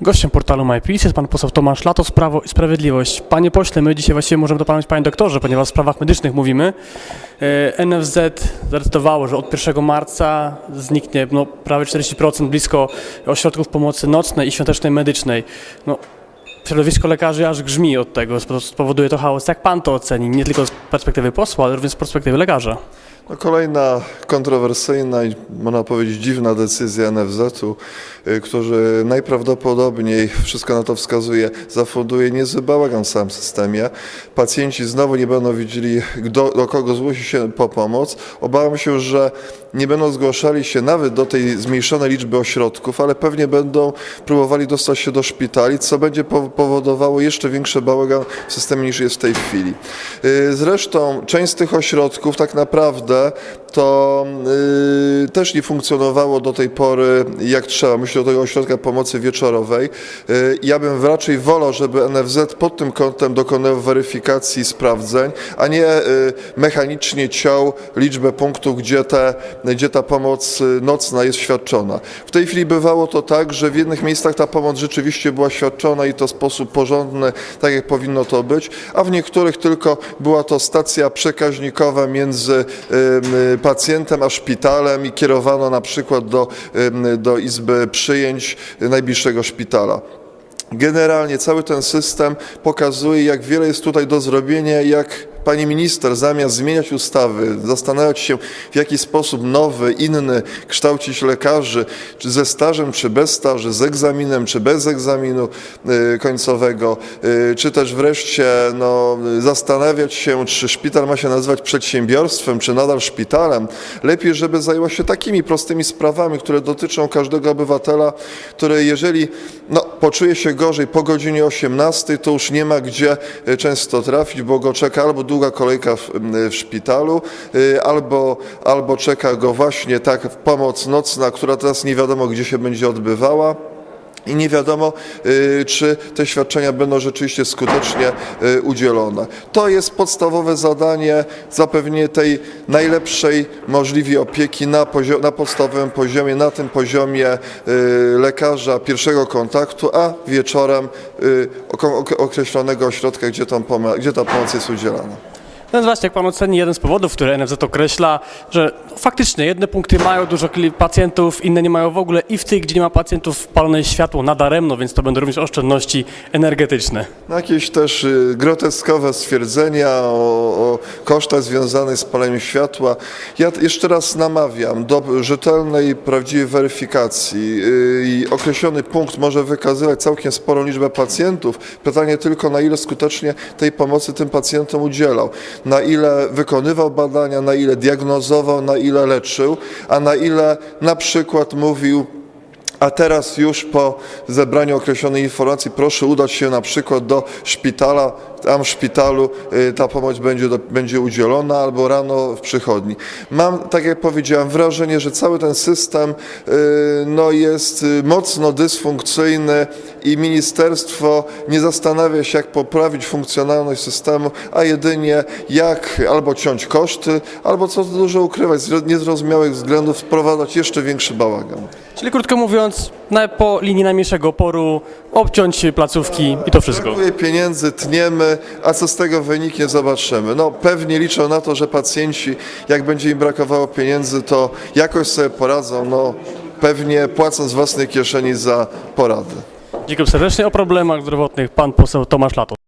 Gościem portalu MyPiece jest pan poseł Tomasz Latos, Prawo i Sprawiedliwość. Panie pośle, my dzisiaj właściwie możemy dopalać panie doktorze, ponieważ w sprawach medycznych mówimy. E, NFZ zadecydowało, że od 1 marca zniknie no, prawie 40% blisko ośrodków pomocy nocnej i świątecznej medycznej. No, środowisko lekarzy aż grzmi od tego, spo- spowoduje to chaos. Jak pan to oceni? Nie tylko z perspektywy posła, ale również z perspektywy lekarza. No kolejna kontrowersyjna i można powiedzieć dziwna decyzja NFZ-u, y, który najprawdopodobniej, wszystko na to wskazuje, zafunduje niezły bałagan w całym systemie. Pacjenci znowu nie będą wiedzieli, do, do kogo zgłosi się po pomoc. Obawiam się, że nie będą zgłaszali się nawet do tej zmniejszonej liczby ośrodków, ale pewnie będą próbowali dostać się do szpitali, co będzie po- powodowało jeszcze większy bałagan w systemie niż jest w tej chwili. Y, Zresztą część z tych ośrodków tak naprawdę to y, też nie funkcjonowało do tej pory jak trzeba. Myślę o tego ośrodka pomocy wieczorowej. Y, ja bym raczej wolał, żeby NFZ pod tym kątem dokonywał weryfikacji sprawdzeń, a nie y, mechanicznie ciął liczbę punktów, gdzie, te, gdzie ta pomoc nocna jest świadczona. W tej chwili bywało to tak, że w jednych miejscach ta pomoc rzeczywiście była świadczona i to w sposób porządny, tak jak powinno to być, a w niektórych tylko była to stacja przekaźnikowa między pacjentem a szpitalem i kierowano na przykład do, do izby przyjęć najbliższego szpitala. Generalnie cały ten system pokazuje, jak wiele jest tutaj do zrobienia, jak pani minister zamiast zmieniać ustawy, zastanawiać się w jaki sposób nowy, inny kształcić lekarzy, czy ze stażem, czy bez staży, z egzaminem, czy bez egzaminu y, końcowego, y, czy też wreszcie no, zastanawiać się, czy szpital ma się nazywać przedsiębiorstwem, czy nadal szpitalem. Lepiej, żeby zajęła się takimi prostymi sprawami, które dotyczą każdego obywatela, który jeżeli no, poczuje się gorzej po godzinie 18, to już nie ma gdzie y, często trafić, bo go czeka albo długa kolejka w, w szpitalu, y, albo, albo czeka go właśnie tak pomoc nocna, która teraz nie wiadomo gdzie się będzie odbywała. I nie wiadomo, y, czy te świadczenia będą rzeczywiście skutecznie y, udzielone. To jest podstawowe zadanie, zapewnienie tej najlepszej możliwej opieki na, pozio- na podstawowym poziomie, na tym poziomie y, lekarza pierwszego kontaktu, a wieczorem określonego ośrodka, gdzie, tam gdzie ta pomoc jest udzielana. No właśnie, jak pan oceni jeden z powodów, który NFZ określa, że faktycznie jedne punkty mają dużo pacjentów, inne nie mają w ogóle i w tych, gdzie nie ma pacjentów palone jest światło nadaremno, więc to będą również oszczędności energetyczne. Jakieś też y, groteskowe stwierdzenia o, o kosztach związanych z paleniem światła. Ja jeszcze raz namawiam do rzetelnej, prawdziwej weryfikacji. y, I określony punkt może wykazywać całkiem sporą liczbę pacjentów. Pytanie tylko, na ile skutecznie tej pomocy tym pacjentom udzielał. Na ile wykonywał badania, na ile diagnozował, na ile leczył, a na ile na przykład mówił a teraz już po zebraniu określonej informacji proszę udać się na przykład do szpitala, tam w szpitalu y, ta pomoc będzie, będzie udzielona albo rano w przychodni. Mam, tak jak powiedziałem, wrażenie, że cały ten system y, no, jest y, mocno dysfunkcyjny i ministerstwo nie zastanawia się, jak poprawić funkcjonalność systemu, a jedynie jak albo ciąć koszty, albo co dużo ukrywać, z niezrozumiałych względów wprowadzać jeszcze większy bałagan. Czyli krótko mówiąc, na, po linii najmniejszego oporu obciąć placówki i to wszystko. Brakuje pieniędzy, tniemy, a co z tego wyniknie, zobaczymy. No pewnie liczą na to, że pacjenci, jak będzie im brakowało pieniędzy, to jakoś sobie poradzą, no pewnie płacąc z własnej kieszeni za porady. Dziękuję serdecznie. O problemach zdrowotnych pan poseł Tomasz Lato.